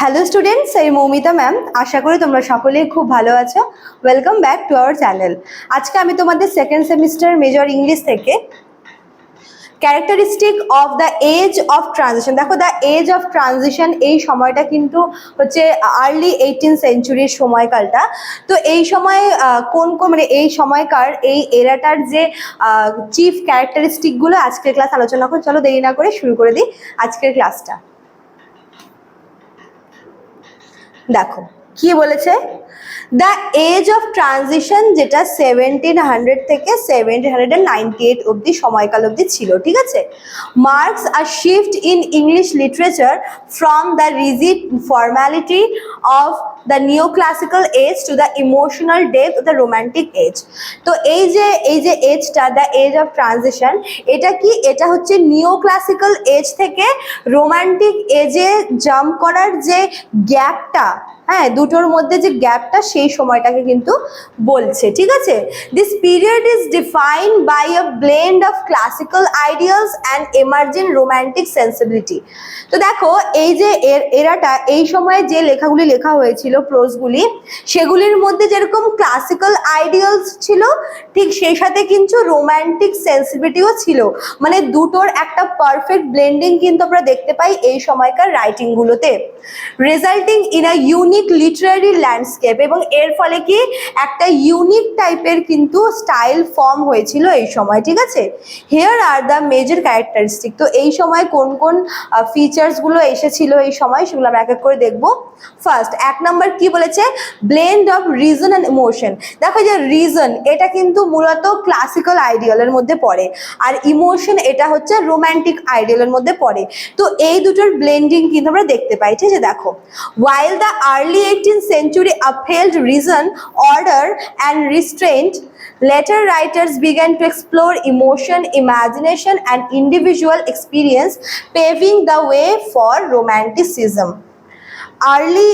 Hello students এই Moumita ma'am আশা করি তোমরা সকলেই খুব ভালো আছো। Welcome back to our channel আজকে আমি তোমাদের সেকেন্ড সেমিস্টার মেজর ইংলিশ থেকে characteristic of the age of transition দেখো দ্য এজ অফ ট্রানজিশন এই সময়টা কিন্তু হচ্ছে আর্লি এইটিন সেঞ্চুরির সময়কালটা। তো এই সময় কোন কোন মানে এই সময়কার, এই এরাটার যে চিফ ক্যারেক্টারিস্টিকগুলো আজকের ক্লাস আলোচনা করে চলো দেরি না করে শুরু করে দিই আজকের ক্লাসটা দেখো, কি বলেছে? দ্য এজ অফ ট্রানজিশন যেটা সেভেন্টিন হান্ড্রেড থেকে seventeen hundred and ninety eight অবধি, সময়কাল অবধি ছিল, ঠিক আছে? Marks a shift in English literature from the rigid formality of the neo classical age to the emotional depth the romantic age তো এই যে এই যে এজটা দ্য এজ অফ ট্রানজিশন এটা কি, এটা হচ্ছে নিও ক্লাসিক্যাল এজ থেকে রোমান্টিক এজে জাম্প করার যে গ্যাপটা হ্যাঁ দুটোর মধ্যে যে গ্যাপটা সেই সময়টাকে কিন্তু বলছে, ঠিক আছে? This period is defined by a blend of classical ideals and emerging romantic sensibility তো দেখো, এই যে এর, এরাটা, এই সময়ে যে লেখাগুলি লেখা হয়েছিল প্রোজগুলি সেগুলির মধ্যে যেরকম ক্লাসিক্যাল আইডিয়ালস ছিল, ঠিক সেই সাথে কিন্তু রোম্যান্টিক সেন্সিবিলিটিও ছিল। মানে দুটোর একটা পারফেক্ট ব্লেন্ডিং কিন্তু আমরা দেখতে পাই এই সময়কার রাইটিংগুলোতে resulting in a unique literary landscape এবং এর ফলে কি একটা ইউনিক টাইপের কিন্তু স্টাইল ফর্ম হয়েছিল এই সময়, ঠিক আছে? Here are the major characteristic তো এই সময় কোন কোন ফিচার্সগুলো এসেছিল এই সময় সেগুলো আমরা এক এক করে দেখব। ফার্স্ট এক নম্বর কি বলেছে? Blend of reason and emotion দেখো যে রিজন এটা কিন্তু মূলত ক্লাসিক্যাল আইডিয়ালের মধ্যে পড়ে। আর ইমোশন এটা হচ্ছে রোম্যান্টিক আইডিয়ালের মধ্যে পড়ে। তো এই দুটোর ব্লেন্ডিং কিন্তু আমরা দেখতে পাই। ঠিক আছে দেখো। While the early eighteen century upheld reason, order, and restraint, later writers began to explore emotion, imagination, and individual experience, paving the way for romanticism. Early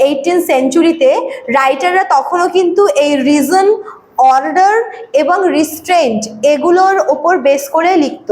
eighteen সেঞ্চুরিতে রাইটাররা তখনও কিন্তু এই রিজন অর্ডার এবং রিস্ট্রেন্ট এগুলোর ওপর বেস করে লিখত।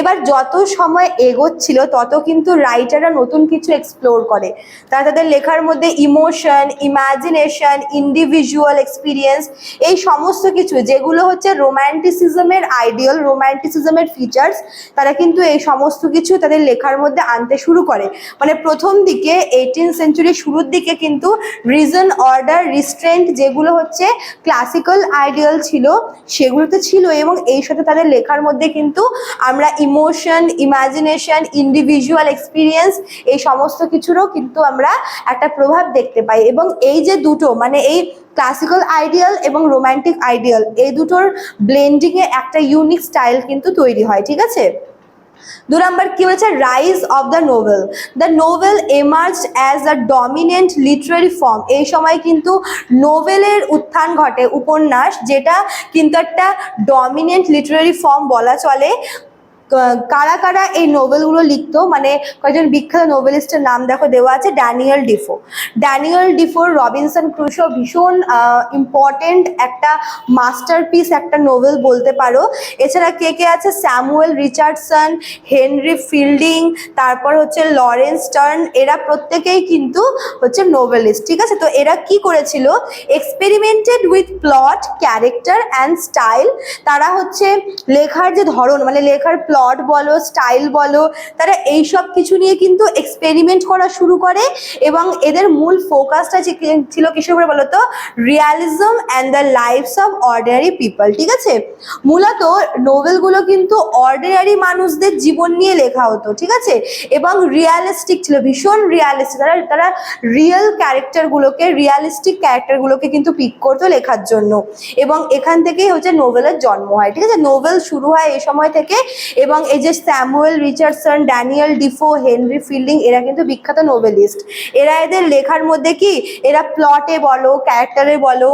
এবার যত সময় এগোচ্ছিল, তত কিন্তু রাইটাররা নতুন কিছু এক্সপ্লোর করে। তারা তাদের লেখার মধ্যে ইমোশন ইমাজিনেশন ইন্ডিভিজুয়াল এক্সপিরিয়েন্স এই সমস্ত কিছু, যেগুলো হচ্ছে রোম্যান্টিসিজমের আইডিয়াল রোম্যান্টিসিজমের ফিচার্স তারা কিন্তু এই সমস্ত কিছু তাদের লেখার মধ্যে আনতে শুরু করে। মানে প্রথম দিকে এইটিন সেঞ্চুরির শুরুর দিকে কিন্তু রিজন অর্ডার রিস্ট্রেন্ট যেগুলো হচ্ছে ক্লাসিক্যাল আইডিয়াল ছিল সেগুলো তো ছিল এবং এই সাথে তাদের লেখার মধ্যে কিন্তু আমরা ইমোশন ইমাজিনেশন ইন্ডিভিজুয়াল এক্সপিরিয়েন্স এই সমস্ত কিছুরও কিন্তু আমরা একটা প্রভাব দেখতে পাই এবং এই যে দুটো মানে এই ক্লাসিক্যাল আইডিয়াল এবং রোম্যান্টিক আইডিয়াল এই দুটোর ব্লেন্ডিংয়ে একটা ইউনিক স্টাইল কিন্তু তৈরি হয়, ঠিক আছে? দু নম্বর কি হয়েছে rise of the novel the novel emerge as a dominant literary form এই সময় কিন্তু নোভেলের উত্থান ঘটে, উপন্যাস, যেটা কিন্তু একটা ডমিনেন্ট লিটারি ফর্ম বলা চলে। কারা কারা এই নোভেলগুলো লিখতো? মানে কয়েকজন বিখ্যাত নোভেলিস্টের নাম দেখো দেওয়া আছে ড্যানিয়েল ডিফো ড্যানিয়েল ডিফোর রবিনসন ক্রুশো ভীষণ ইম্পর্টেন্ট একটা মাস্টারপিস একটা নোভেল বলতে পারো। এছাড়া কে কে আছে? স্যামুয়েল রিচার্ডসন হেনরি ফিল্ডিং তারপর হচ্ছে লরেন্স টার্ন এরা প্রত্যেকেই কিন্তু হচ্ছে নোভেলিস্ট ঠিক আছে? তো এরা কি করেছিল? Experimented with plot character and style তারা হচ্ছে লেখার যে ধরন মানে লেখার প্লট বলো স্টাইল বলো, তারা এই সব কিছু নিয়ে কিন্তু এক্সপেরিমেন্ট করা শুরু করে এবং এদের মূল ফোকাসটা ছিল কিসের উপরে বলো তো? Realism and the lifes of ordinary people ঠিক আছে? মূলত নোভেলগুলো কিন্তু অর্ডিনারি মানুষদের জীবন নিয়ে লেখা হতো, ঠিক আছে? এবং রিয়ালিস্টিক ছিল, ভীষণ রিয়ালিস্টিক তারা তারা রিয়েল ক্যারেক্টারগুলোকে রিয়ালিস্টিক ক্যারেক্টারগুলোকে কিন্তু পিক করতো লেখার জন্য। এবং এখান থেকেই হচ্ছে নোভেলের জন্ম হয়, ঠিক আছে? নোভেল শুরু হয় এই সময় থেকে এবং এই যে Samuel Richardson, Daniel Defoe, Henry Fielding, এরা কিন্তু বিখ্যাত নোভেলিস্ট এরা এদের লেখার মধ্যে কি? এরা প্লটে বলো ক্যারেক্টারে বলো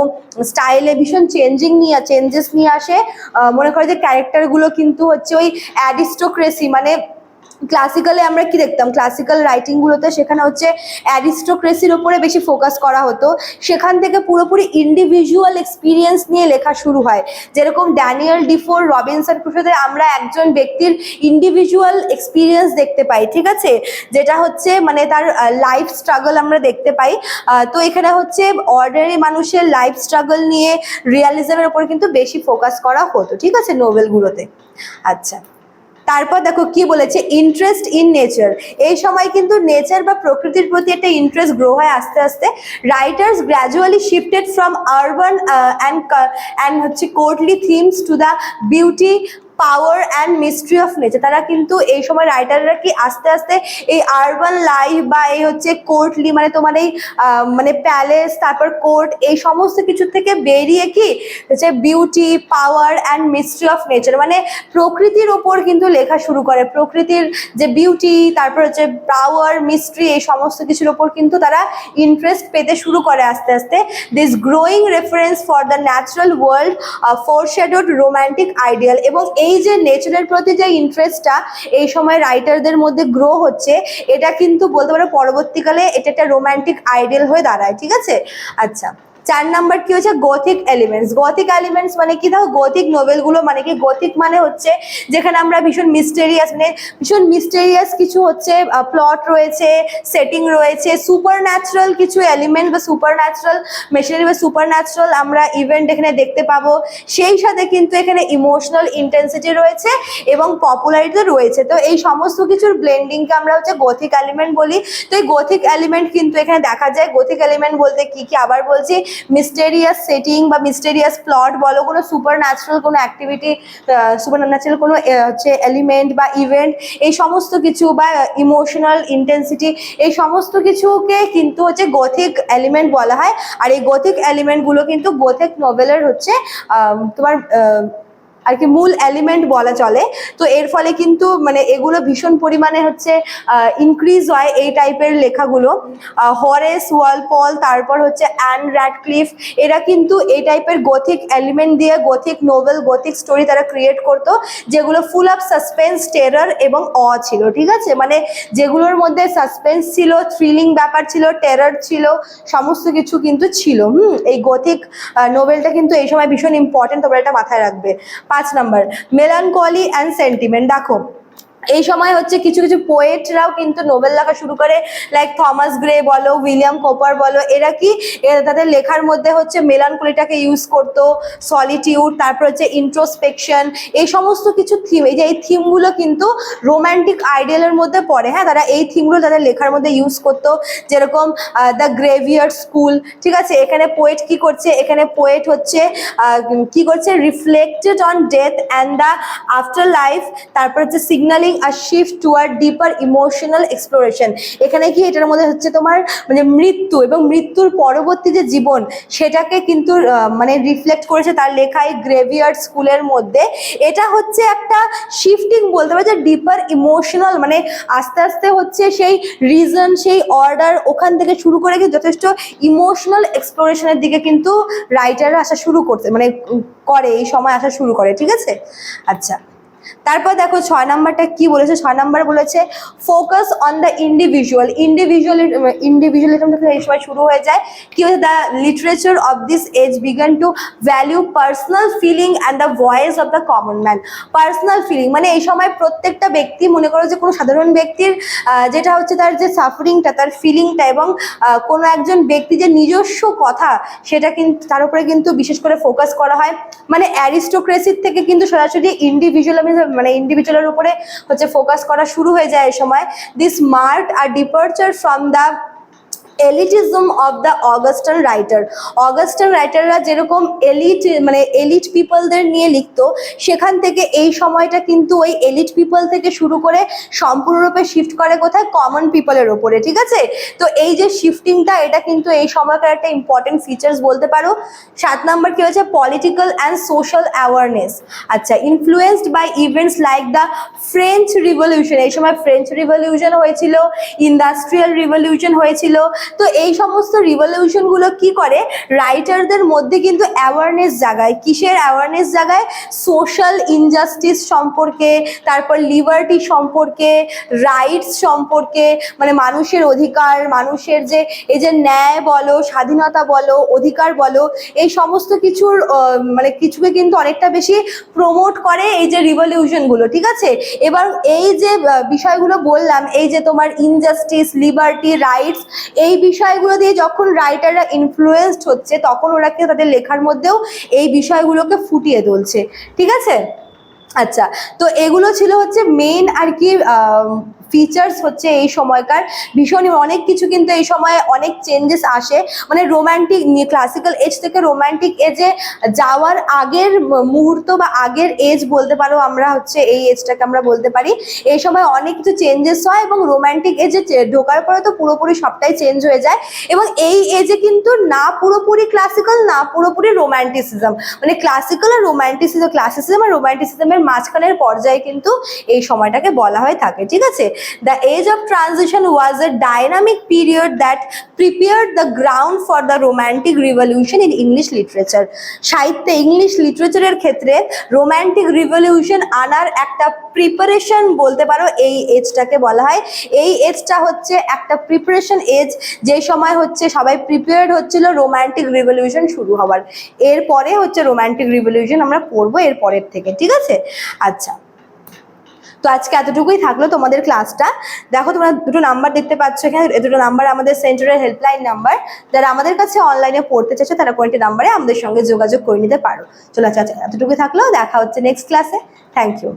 স্টাইলে ভীষণ চেঞ্জিং নিয়ে চেঞ্জেস নিয়ে আসে। মনে করে যে ক্যারেক্টারগুলো কিন্তু হচ্ছে ওই অ্যাডিস্টোক্রেসি মানে ক্লাসিক্যালে আমরা কি দেখতাম? ক্লাসিক্যাল রাইটিংগুলোতে সেখানে হচ্ছে অ্যারিস্টোক্রেসির ওপরে বেশি ফোকাস করা হতো। সেখান থেকে পুরোপুরি ইন্ডিভিজুয়াল এক্সপিরিয়েন্স নিয়ে লেখা শুরু হয়। যেরকম ড্যানিয়েল ডিফোর রবিনসন ক্রুশোতে আমরা একজন ব্যক্তির ইন্ডিভিজুয়াল এক্সপিরিয়েন্স দেখতে পাই, ঠিক আছে? যেটা হচ্ছে মানে তার লাইফ স্ট্রাগল আমরা দেখতে পাই। তো এখানে হচ্ছে অর্ডিনারি মানুষের লাইফ স্ট্রাগল নিয়ে রিয়ালিজমের ওপর কিন্তু বেশি ফোকাস করা হতো, ঠিক আছে? নোভেলগুলোতে আচ্ছা। তারপর দেখো কি বলেছে? ইন্টারেস্ট ইন নেচার এই সময় কিন্তু নেচার বা প্রকৃতির প্রতি একটা ইন্টারেস্ট গ্রো হয় আস্তে আস্তে। Writers gradually shifted from urban and and হচ্ছে courtly themes to the beauty power and mystery of nature. তারা কিন্তু এই সময় রাইটাররা কি আস্তে আস্তে এই আরবান লাইফ বা এই হচ্ছে কোর্টলি মানে তোমার এই মানে প্যালেস, তারপর কোর্ট এই সমস্ত কিছু থেকে বেরিয়ে কি হচ্ছে beauty, power and mystery of nature. মানে প্রকৃতির ওপর কিন্তু লেখা শুরু করে। প্রকৃতির যে বিউটি, তারপর হচ্ছে পাওয়ার, মিস্ট্রি এই সমস্ত কিছুর ওপর কিন্তু তারা ইন্টারেস্ট পেতে শুরু করে আস্তে আস্তে। This growing reference for the natural world foreshadowed romantic ideal এবং এই যে নেচারের প্রতি যে ইন্টারেস্টটা এই সময় রাইটারদের মধ্যে গ্রো হচ্ছে, এটা কিন্তু বলতে পারো পরবর্তীকালে এটা একটা রোম্যান্টিক আইডিয়াল হয়ে দাঁড়ায়, ঠিক আছে? আচ্ছা। চার নাম্বার কি হচ্ছে? গথিক এলিমেন্টস গথিক এলিমেন্টস মানে কি? দেখো গথিক নোবেলগুলো মানে কি? গথিক মানে হচ্ছে যেখানে আমরা ভীষণ মিস্টেরিয়াস মানে ভীষণ মিস্টেরিয়াস কিছু হচ্ছে প্লট রয়েছে সেটিং রয়েছে সুপার ন্যাচারাল কিছু এলিমেন্ট বা সুপার ন্যাচারাল মেশিনারি বা সুপার ন্যাচারাল আমরা ইভেন্ট এখানে দেখতে পাবো। সেই সাথে কিন্তু এখানে ইমোশনাল ইন্টেন্সিটি রয়েছে এবং পপুলারিটি রয়েছে। তো এই সমস্ত কিছুর ব্লেন্ডিংকে আমরা হচ্ছে গথিক এলিমেন্ট বলি। তো এই গথিক এলিমেন্ট কিন্তু এখানে দেখা যায়। গথিক এলিমেন্ট বলতে কি কি? আবার বলছি মিস্টেরিয়াস সেটিং বা মিস্টেরিয়াস প্লট বলো, কোনো সুপার ন্যাচারাল কোনো অ্যাক্টিভিটি সুপার ন্যাচারাল কোনো হচ্ছে এলিমেন্ট বা ইভেন্ট এই সমস্ত কিছু বা ইমোশনাল ইন্টেন্সিটি এই সমস্ত কিছুকে কিন্তু হচ্ছে গথিক এলিমেন্ট বলা হয়। আর এই গথিক এলিমেন্টগুলো কিন্তু গথিক নোভেলের হচ্ছে তোমার আর কি মূল এলিমেন্ট বলা চলে। তো এর ফলে কিন্তু মানে এগুলো ভীষণ পরিমাণে হচ্ছে ইনক্রিজ হয় এই টাইপের লেখাগুলো। হরেস ওয়ালপল তারপর হচ্ছে অ্যান র্যাডক্লিফ এরা কিন্তু এই টাইপের গথিক এলিমেন্ট দিয়ে গথিক নোভেল গথিক স্টোরি তারা ক্রিয়েট করতো, যেগুলো ফুল অফ সাসপেন্স টেরার এবং অ ছিল, ঠিক আছে? মানে যেগুলোর মধ্যে সাসপেন্স ছিল থ্রিলিং ব্যাপার ছিল টেরার ছিল, সমস্ত কিছু কিন্তু ছিল। হুম, এই গথিক নোভেলটা কিন্তু এই সময় ভীষণ ইম্পর্টেন্ট তোমরা এটা মাথায় রাখবে। পাঁচ নাম্বার মেলানকলি অ্যান্ড সেন্টিমেন্ট দেখো এই সময় হচ্ছে কিছু কিছু পোয়েটরাও কিন্তু নোবেল লেখা শুরু করে লাইক থমাস গ্রে বলো উইলিয়াম কোপার বলো, এরা কি? তাদের লেখার মধ্যে হচ্ছে মেলানকলিটাকে ইউজ করতো সলিটিউড তারপর হচ্ছে ইন্ট্রোস্পেকশন এই সমস্ত কিছু থিম এই যে এই থিমগুলো কিন্তু রোম্যান্টিক আইডিয়ালের মধ্যে পড়ে। হ্যাঁ তারা এই থিমগুলো তাদের লেখার মধ্যে ইউজ করতো, যেরকম দ্য গ্রেভিয়ার স্কুল ঠিক আছে? এখানে পোয়েট কি করছে? এখানে পোয়েট হচ্ছে কি করছে? Reflected on death and the afterlife তারপর হচ্ছে signaling a shift toward deeper emotional exploration এখানে কি এটার মধ্যে হচ্ছে তোমার মানে মৃত্যু এবং মৃত্যুর পরবর্তী যে জীবন, সেটাকে কিন্তু মানে রিফ্লেক্ট করেছে তার লেখায় গ্রেভিয়ার্ড স্কুলের মধ্যে। এটা হচ্ছে একটা শিফটিং বলতে পারে যে ডিপার ইমোশনাল মানে আস্তে আস্তে হচ্ছে সেই রিজন সেই অর্ডার ওখান থেকে শুরু করে কি যথেষ্ট ইমোশনাল এক্সপ্লোরেশনের দিকে কিন্তু রাইটাররা আসা শুরু করতে মানে করে, এই সময় আসা শুরু করে, ঠিক আছে? আচ্ছা। তারপর দেখো ছয় নাম্বারটা কি বলেছে? ছয় নাম্বার বলেছে focus on the individual individual individualism থেকে এই সময় শুরু হয়ে যায়। কি হচ্ছে the literature of this age began to value personal feeling and the voice of the common man personal feeling মানে এই সময় প্রত্যেকটা ব্যক্তি মনে করো যে কোনো সাধারণ ব্যক্তির যেটা হচ্ছে তার যে সাফারিংটা তার ফিলিংটা এবং কোনো একজন ব্যক্তি যে নিজস্ব কথা, সেটা কিন্তু তার উপরে কিন্তু বিশেষ করে ফোকাস করা হয়। মানে অ্যারিস্টোক্রেসির থেকে কিন্তু সরাসরি ইন্ডিভিজুয়াল মানে ইন্ডিভিজুয়ালের উপরে হচ্ছে ফোকাস করা শুরু হয়ে যায় এই সময়। This mark a departure from the elitism of the Augustan writer Augustan রাইটাররা যেরকম এলিট মানে এলিট পিপলদের নিয়ে লিখত, সেখান থেকে এই সময়টা কিন্তু ওই এলিট পিপল থেকে শুরু করে সম্পূর্ণরূপে শিফট করে কোথায়? কমন পিপলের ওপরে, ঠিক আছে? তো এই যে শিফটিংটা এটা কিন্তু এই সময়কার একটা ইম্পর্টেন্ট ফিচার্স বলতে পারো। সাত নাম্বার কি হচ্ছে পলিটিক্যাল অ্যান্ড সোশ্যাল অ্যাওয়ারনেস আচ্ছা influenced by events like the French revolution এই সময় ফ্রেঞ্চ রিভলিউশন হয়েছিল ইন্ডাস্ট্রিয়াল রিভলিউশন হয়েছিল তো এই সমস্ত রিভলিউশনগুলো কি করে? রাইটারদের মধ্যে কিন্তু অ্যাওয়ারনেস জাগায়। কিসের অ্যাওয়ারনেস জাগায়? সোশ্যাল ইনজাস্টিস সম্পর্কে, তারপর লিবার্টি সম্পর্কে রাইটস সম্পর্কে মানে মানুষের অধিকার, মানুষের যে, এই যে ন্যায় বলো, স্বাধীনতা বলো, অধিকার বলো, এই সমস্ত কিছুর মানে কিছুকে কিন্তু অনেকটা বেশি প্রমোট করে এই যে রিভলিউশনগুলো ঠিক আছে? এবার এই যে বিষয়গুলো বললাম, এই যে তোমার ইনজাস্টিস লিবার্টি রাইটস এই বিষয়গুলো দিয়ে যখন রাইটাররা ইনফ্লুয়েসড হচ্ছে, তখন ওরা কিন্তু তাদের লেখার মধ্যেও এই বিষয়গুলোকে ফুটিয়ে তুলছে। ঠিক আছে? আচ্ছা তো এগুলো ছিল হচ্ছে মেন আর কি ফিচার্স হচ্ছে এই সময়কার। ভীষণই অনেক কিছু কিন্তু এই সময় অনেক চেঞ্জেস আসে। মানে রোম্যান্টিক ক্লাসিক্যাল এজ থেকে রোম্যান্টিক এজে যাওয়ার আগের মুহূর্ত বা আগের এজ বলতে পারো আমরা হচ্ছে এই এজটাকে আমরা বলতে পারি। এই সময় অনেক কিছু চেঞ্জেস হয় এবং রোম্যান্টিক এজে ঢোকার পরে তো পুরোপুরি সবটাই চেঞ্জ হয়ে যায়। এবং এই এজে কিন্তু না পুরোপুরি ক্লাসিক্যাল না পুরোপুরি রোম্যান্টিসিজম মানে ক্লাসিক্যাল আর রোম্যান্টিসিজম ক্লাসিসিজম আর রোম্যান্টিসিজমের মাঝখানের পর্যায়ে কিন্তু এই সময়টাকে বলা হয়ে থাকে, ঠিক আছে? The age of transition was a dynamic period that prepared the ground for the romantic revolution in English literature সাহিত্যে ইংলিশ লিটারেচারের ক্ষেত্রে রোম্যান্টিক রিভলিউশন আনার একটা প্রিপারেশন বলতে পারো, এই এজটাকে বলা হয়। এই এজটা হচ্ছে একটা প্রিপারেশন এজ যে সময় হচ্ছে সবাই প্রিপেয়ার্ড হচ্ছিল রোম্যান্টিক রিভলিউশন শুরু হওয়ার। এরপরে হচ্ছে রোম্যান্টিক রিভলিউশন আমরা পড়ব এর পরের থেকে, ঠিক আছে? আচ্ছা। তো আজকে এতটুকুই থাকল তোমাদের ক্লাসটা দেখো, তোমরা দুটো নাম্বার দেখতে পাচ্ছ এখানে। এ দুটো নাম্বার আমাদের সেন্টারের হেল্পলাইন নাম্বার যারা আমাদের কাছে অনলাইনে পড়তে চাইছো, তারা কোনটি নাম্বারে আমাদের সঙ্গে যোগাযোগ করে নিতে পারো। চলো আচ্ছা আচ্ছা এতটুকুই থাকল। দেখা হচ্ছে নেক্সট ক্লাসে থ্যাংক ইউ